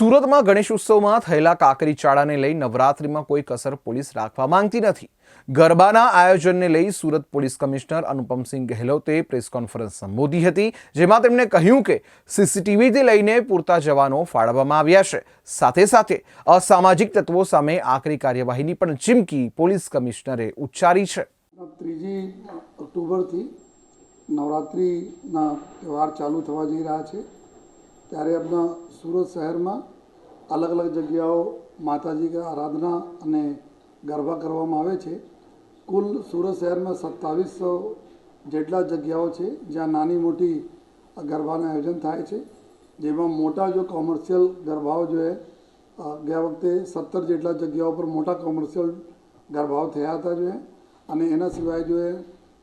સુરતમાં ગણેશ ઉત્સવમાં થયેલા કાકરી ચાળાને લઈ નવરાત્રિમાં કોઈ કસર પોલીસ રાખવા માંગતી નથી. ગરબાના આયોજનને લઈ સુરત પોલીસ કમિશનર અનુપમસિંહ ગહેલોતે પ્રેસ કોન્ફરન્સ સંબોધી હતી, જેમાં તેમણે કહ્યું કે સીસીટીવીથી લઈને પૂરતા જવાનો ફાળવવામાં આવ્યા છે. સાથે સાથે અસામાજિક તત્વો સામે આકરી કાર્યવાહીની પણ ચીમકી પોલીસ કમિશનરે ઉચ્ચારી છે. ત્રીજી ઓક્ટોબરથી નવરાત્રિના તહેવાર ચાલુ થવા જઈ રહ્યા છે. ત્યારે આપણા સુરત શહેરમાં અલગ અલગ જગ્યાઓ માતાજી કે આરાધના અને ગરબા કરવામાં આવે છે. કુલ સુરત શહેરમાં સત્તાવીસો જેટલા જગ્યાઓ છે જ્યાં નાની મોટી ગરબાનું આયોજન થાય છે. જેમાં મોટા જો કોમર્શિયલ ગરબાઓ જો એ ગયા વખતે સત્તર જેટલા જગ્યાઓ પર મોટા કોમર્શિયલ ગરબાઓ થયા હતા જો અને એના સિવાય જો એ,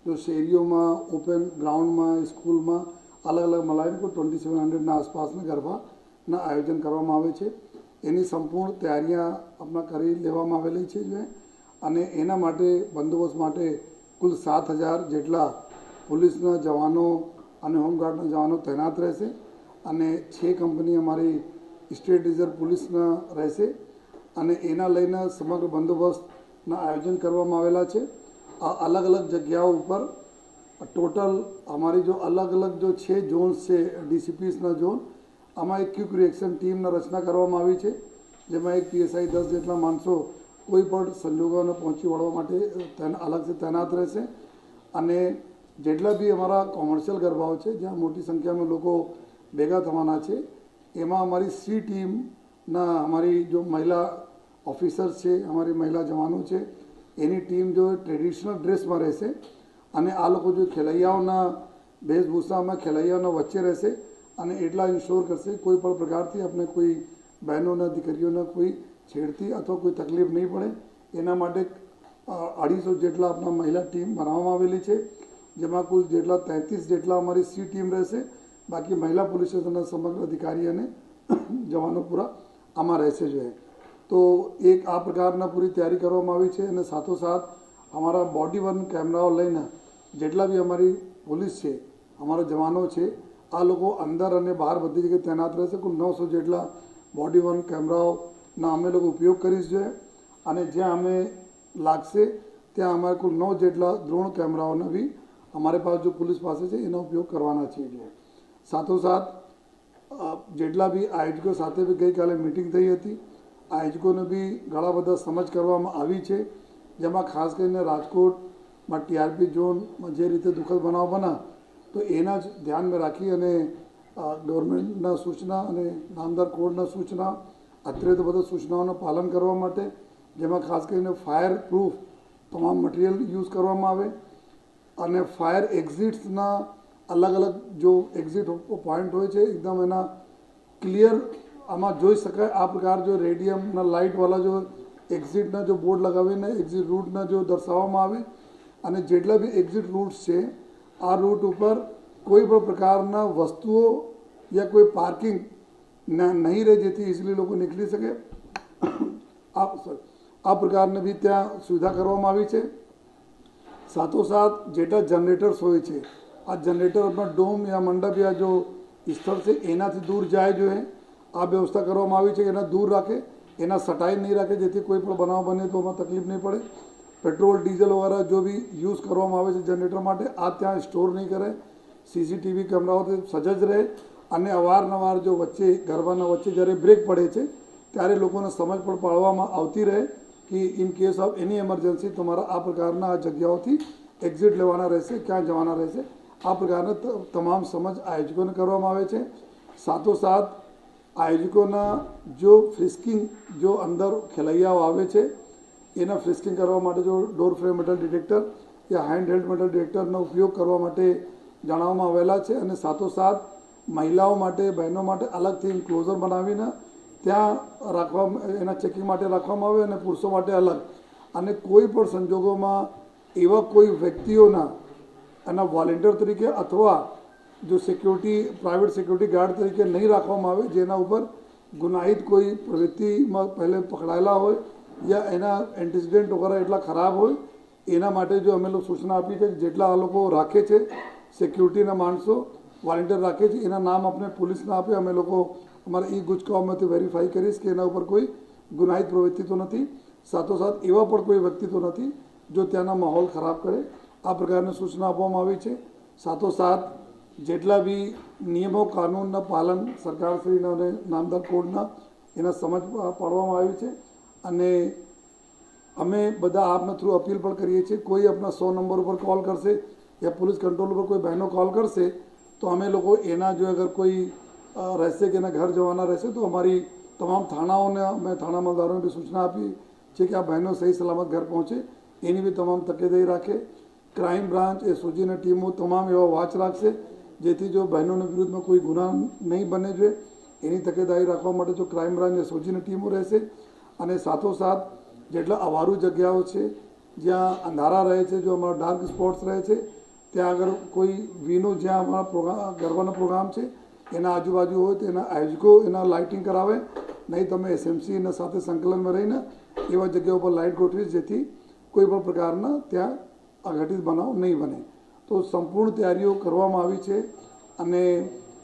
જો શેરીઓમાં, ઓપન ગ્રાઉન્ડમાં, સ્કૂલમાં અલગ અલગ મલાઈને કોઈ ટ્વેન્ટી સેવન હંડ્રેડના આસપાસના ગરબાના આયોજન કરવામાં આવે છે. એની સંપૂર્ણ તૈયારીਆਂ આપણા કરી લેવામાં આવેલી છે અને એના માટે બંદોબસ્ત માટે કુલ સાત હજાર જેટલા પોલીસના જવાનો અને હોમગાર્ડના જવાનો તૈનાત રહેશે. અને છે કંપની અમારી સ્ટેટ રિઝર્વ પોલીસના રહેશે. અને એના લઈને સમગ્ર બંદોબસ્તના આયોજન કરવામાં આવેલા છે. અલગ અલગ જગ્યાઓ ઉપર ટોટલ અમારી જો અલગ અલગ જો છે ઝોન્સ છે ડીસીપીસના ઝોન આમાં એક ક્વિક રિએક્શન ટીમના રચના કરવામાં આવી છે, જેમાં એક પીએસઆઈ દસ જેટલા માણસો કોઈ પણ સંજોગોને પહોંચી વળવા માટે અલગથી તૈનાત રહેશે. અને જેટલા બી અમારા કોમર્શિયલ ગરબાઓ છે, જ્યાં મોટી સંખ્યામાં લોકો ભેગા થવાના છે, એમાં અમારી સી ટીમના અમારી જો મહિલા ઓફિસર્સ છે, અમારી મહિલા જવાનો છે, એની ટીમ જો ટ્રેડિશનલ ડ્રેસમાં રહેશે અને આ લોકો જો ખેલૈયાઓના વેશભૂષામાં ખેલૈયાઓના વચ્ચે રહેશે અને એટલા ઇન્શ્યોર કરશે, કોઈ પણ પ્રકારથી આપણે કોઈ બહેનોના, દીકરીઓના કોઈ છેડતી અથવા કોઈ તકલીફ નહીં પડે. એના માટે અઢીસો જેટલા આપણા મહિલા ટીમ બનાવવામાં આવેલી છે, જેમાં કુલ જેટલા તેત્રીસ જેટલા અમારી સી ટીમ રહેશે. બાકી મહિલા પોલીસ સ્ટેશનના સમગ્ર અધિકારી અને જવાનો પૂરા આમાં રહેશે જોઈએ તો એક આ પ્રકારના પૂરી તૈયારી કરવામાં આવી છે અને સાથોસાથ અમારા બોડી વન કેમેરાઓ લઈને જેટલા બી અમારી પોલીસ છે, અમારા જવાનો છે, આ લોકો અંદર અને બહાર બધી જગ્યાએ તૈનાત રહેશે. કુલ નવસો જેટલા બોડી વન કેમેરાઓના અમે લોકો ઉપયોગ કરીશ અને જ્યાં અમે લાગશે, ત્યાં અમારે કુલ નવ જેટલા દ્રોણ કેમેરાઓના બી અમારી પાસે જો પોલીસ પાસે છે, એનો ઉપયોગ કરવાના છીએ જોઈએ સાથોસાથ જેટલા બી આયોજકો સાથે બી ગઈકાલે મિટિંગ થઈ હતી, આયોજકોને બી ઘણા બધા સમજ કરવામાં આવી છે. જેમાં ખાસ કરીને રાજકોટમાં ટીઆરપી ઝોનમાં જે રીતે દુઃખદ બનાવ બના તો એના જ ધ્યાનમાં રાખી અને ગવર્મેન્ટના સૂચના અને નામદાર કોડના સૂચના અત્યારે તો બધા સૂચનાઓનું પાલન કરવા માટે, જેમાં ખાસ કરીને ફાયર પ્રૂફ તમામ મટીરિયલ યુઝ કરવામાં આવે અને ફાયર એક્ઝિટ્સના અલગ અલગ જો એક્ઝિટ પોઈન્ટ હોય છે, એકદમ એના ક્લિયર આમાં જોઈ શકાય. આ પ્રકાર જો રેડિયમના લાઇટવાળા જો એક્ઝિટના જો બોર્ડ લગાવીને એક્ઝિટ રૂટના જો દર્શાવવામાં આવે અને જેટલા બી એક્ઝિટ રૂટ્સ છે, આ રૂટ ઉપર કોઈ પણ પ્રકારના વસ્તુઓ યા કોઈ પાર્કિંગ નહીં રહે જેથી ઇઝીલી લોકો નીકળી શકે. આ આ પ્રકારની બી ત્યાં સુવિધા કરવામાં આવી છે. સાથોસાથ જેટલા જનરેટર્સ હોય છે, આ જનરેટર આપણા ડોમ યા મંડપ યા જો સ્થળ છે, એનાથી દૂર જાય જોઈએ આ વ્યવસ્થા કરવામાં આવી છે એના દૂર રાખે. એના સટાઈ નહીં રાખે, જેથી કોઈ પણ બનાવ બને તો એમાં તકલીફ નહીં પડે. પેટ્રોલ, ડીઝલ વગેરે જો બી યુઝ કરવામાં આવે છે જનરેટર માટે, આ ત્યાં સ્ટોર નહીં કરે. સીસીટીવી કેમેરાઓથી સજજ રહે અને અવારનવાર જો વચ્ચે, ગરબાના વચ્ચે જ્યારે બ્રેક પડે છે, ત્યારે લોકોને સમજ પણ પાડવામાં આવતી રહે કે in case of any emergency તમારા આ પ્રકારના આ જગ્યાઓથી એક્ઝિટ લેવાના રહેશે, ક્યાં જવાના રહેશે. આ પ્રકારના તમામ સમજ આયોજકોને કરવામાં આવે છે. સાથોસાથ આયોજકોના જો ફ્રિસ્કિંગ જો અંદર ખેલૈયાઓ આવે છે, એના ફ્રિસ્કિંગ કરવા માટે જો ડોર ફ્રેમ મેટલ ડિટેક્ટર કે હેન્ડ હેલ્ડ મેટલ ડિટેક્ટરનો ઉપયોગ કરવા માટે જણાવવામાં આવેલા છે અને સાથોસાથ મહિલાઓ માટે, બહેનો માટે અલગથી ઇન્ક્લોઝર બનાવીને ત્યાં રાખવા, એના ચેકિંગ માટે રાખવામાં આવે અને પુરુષો માટે અલગ. અને કોઈ પણ સંજોગોમાં એવા કોઈ વ્યક્તિઓના, એના વોલેન્ટિયર તરીકે અથવા જો સિક્યુરિટી પ્રાઇવેટ સિક્યુરિટી ગાર્ડ તરીકે નહીં રાખવામાં આવે જેના ઉપર ગુનાહિત કોઈ પ્રવૃત્તિમાં પહેલે પકડાયેલા હોય યા એના એન્ટિસિડન્ટ વગેરે એટલા ખરાબ હોય એના માટે જો અમે લોકો સૂચના આપી છે જેટલા આ લોકો રાખે છે સિક્યુરિટીના માણસો વોલેન્ટિયર રાખે છે એના નામ આપણે પોલીસને આપે અમે લોકો અમારા ઈ ગુજકાઓમાંથી વેરીફાઈ કરીશ કે એના ઉપર કોઈ ગુનાહિત પ્રવૃત્તિ તો નથી સાથોસાથ એવા પણ કોઈ વ્યક્તિ તો નથી જો ત્યાંના માહોલ ખરાબ કરે આ પ્રકારની સૂચના આપવામાં આવી છે સાથોસાથ જેટલા બી નિયમો, કાનૂનના પાલન સરકારશ્રીના અને નામદાર કોડના એના સમજ પાડવામાં આવી છે. અને અમે બધા આપના થ્રુ અપીલ પણ કરીએ છીએ. કોઈ આપના સો નંબર ઉપર કોલ કરશે યા પોલીસ કંટ્રોલ ઉપર કોઈ બહેનો કોલ કરશે, તો અમે લોકો એના જો અગર કોઈ રહેશે કે એના ઘર જવાના રહેશે, તો અમારી તમામ થાણાઓને અમે થાણા મલદારોને બી સૂચના આપી છે કે આ બહેનો સહી સલામત ઘર પહોંચે. એની બી તમામ તકેદારી રાખે. ક્રાઇમ બ્રાન્ચ એ સોજીની ટીમો તમામ એવા વોચ રાખશે. જેથી જો બહેનોના વિરુદ્ધમાં કોઈ ગુના નહીં બને જોઈએ, એની તકેદારી રાખવા માટે જો ક્રાઇમ બ્રાન્ચ એસઓજીની ટીમો રહેશે અને સાથોસાથ જેટલા અવારું જગ્યાઓ છે, જ્યાં અંધારા રહે છે, જો અમારા ડાર્ક સ્પોટ્સ રહે છે, ત્યાં આગળ કોઈ વીનો જ્યાં અમારા પ્રોગ્રામ ગરબાનો પ્રોગ્રામ છે, એના આજુબાજુ હોય તો એના આયોજકો એના લાઇટિંગ કરાવે. નહીં તમે એસએમસીના સાથે સંકલનમાં રહીને એવા જગ્યાઓ પર લાઇટ ગોઠવી જેથી કોઈ પણ પ્રકારના ત્યાં અઘટિત બનાવ નહીં બને. તો સંપૂર્ણ તૈયારીઓ કરવામાં આવી છે અને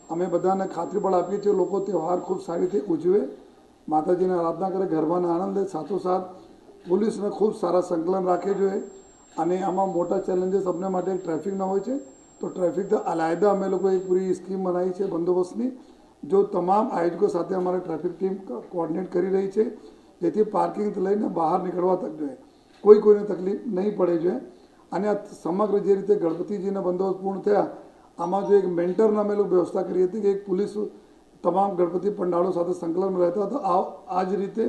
અમે બધાને ખાતરી પણ આપીએ છીએ લોકો તહેવાર ખૂબ સારી રીતે ઉજવે. માતાજીને આરાધના કરે, ગરબાના આનંદ, સાથોસાથ પોલીસને ખૂબ સારા સંકલન રાખે જોઈએ અને આમાં મોટા ચેલેન્જીસ અમને માટે ટ્રાફિકના હોય છે. તો ટ્રાફિક તો અલાયદા અમે લોકો એક પૂરી સ્કીમ બનાવી છે બંદોબસ્તની, જો તમામ આયોજકો સાથે અમારે ટ્રાફિક ટીમ કોઓર્ડિનેટ કરી રહી છે, જેથી પાર્કિંગથી લઈને બહાર નીકળવા તક જોઈએ. કોઈ કોઈને તકલીફ નહીં પડે જોઈએ અને આ સમગ્ર જે રીતે ગણપતિજીના બંદોબસ્ત પૂર્ણ થયા, આમાં જો એક મેન્ટરના અમે વ્યવસ્થા કરી હતી કે એક પોલીસ તમામ ગણપતિ પંડાળો સાથે સંકલન રહેતા હતા, આ જ રીતે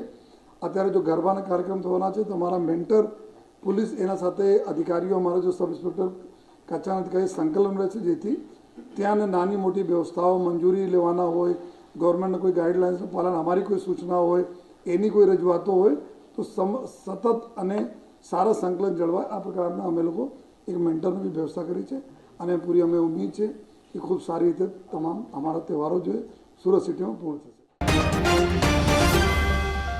અત્યારે જો ગરબાના કાર્યક્રમ થવાના છે, તો અમારા મેન્ટર પોલીસ એના સાથે અધિકારીઓ, અમારા જો સબ ઇન્સ્પેક્ટર કચ્છના અધિકારી સંકલન રહે છે, જેથી ત્યાં નાની મોટી વ્યવસ્થાઓ મંજૂરી લેવાના હોય, ગવર્મેન્ટના કોઈ ગાઈડલાઇન્સનું પાલન, અમારી કોઈ સૂચના હોય, એની કોઈ રજૂઆતો હોય, તો સમ સતત અને સારા સંકલન જળવાય. આ પ્રકારના અમે લોકો એક મેન્ટરની બી વ્યવસ્થા કરી છે અને પૂરી અમે ઉમ્મીદ છે કે ખૂબ સારી રીતે તમામ અમારા તહેવારો જોઈએ સુરત સિટીમાં પૂર્ણ થશે.